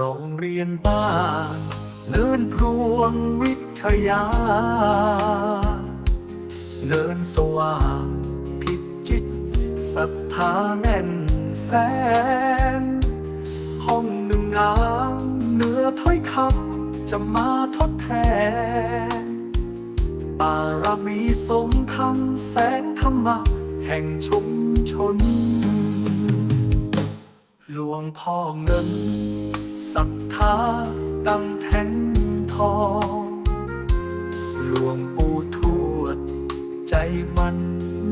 รงเรียนบ้านเนินพรวงวิทยา เนินสว่างพิจิตศรัทธาแน่นแฟน ห้องหนึ่งงามเนื้อถ้อยคำจะมาทดแทนบารมีทรงธรรมแสงธรรมะแห่งชุมชน หลวงพ่อเงิน ศรัทธาดังแท่งทองหลวงปู่ทวด ใจมัน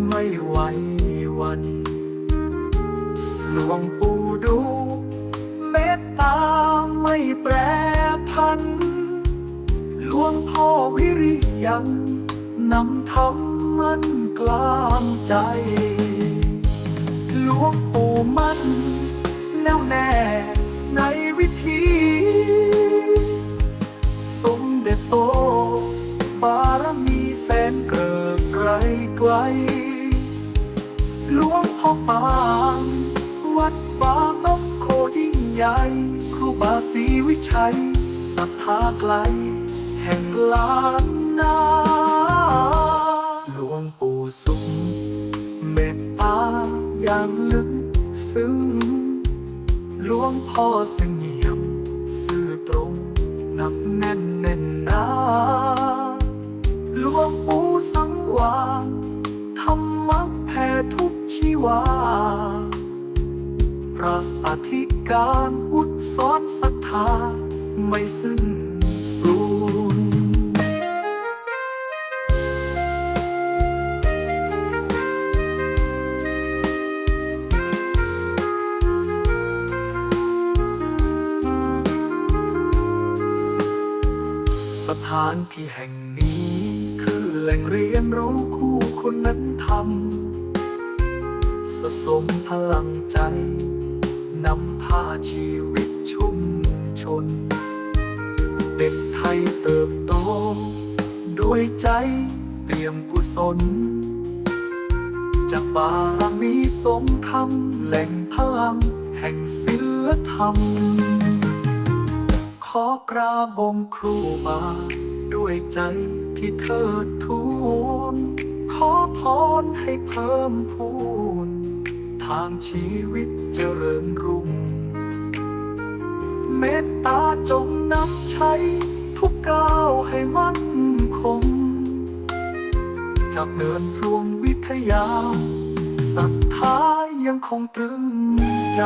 ไม่ไหววัน หลวงปู่ดูเมตตาไม่แปรพัน หลวงพ่อวิริยังนำธรรมมันกลางใจ หลวงปู่มัน โตบารมีแสนเกริกไกลไกลหลวงพ่อปางวัดบางนกโคยิ่งใหญ่ ครูบาศรีวิชัยศรัทธาไกล แห่งล้านนาหลวงปู่สุขเมตตาอย่างลึกซึ้งหลวงพ่อเสงี่ยมซื่อตรง นักแน่นแน่นหนาหลวงปู่สังวาธรรมะแผ่ทุกชีวา พระอธิการอุดสอนศรัทธาไม่สิ้น สถานที่แห่งนี้ คือแหล่งเรียนรู้คู่คุณธรรมสะสมพลังใจ นำพาชีวิตชุมชน เด็กไทยเติบโต ด้วยใจเตรียมกุศล จากบารมีสงธรรมแหล่งพลังแห่งศิลธรรม อกราบองค์ครูมาด้วยใจที่เทิดทูนขอพรให้เพิ่มพูน ทางชีวิตเจริญรุ่ง เมตตาจงนำใช้ ทุกก้าวให้มั่นคง จากเนินพรวงวิทยาศรัทธายังคงตรึงใจ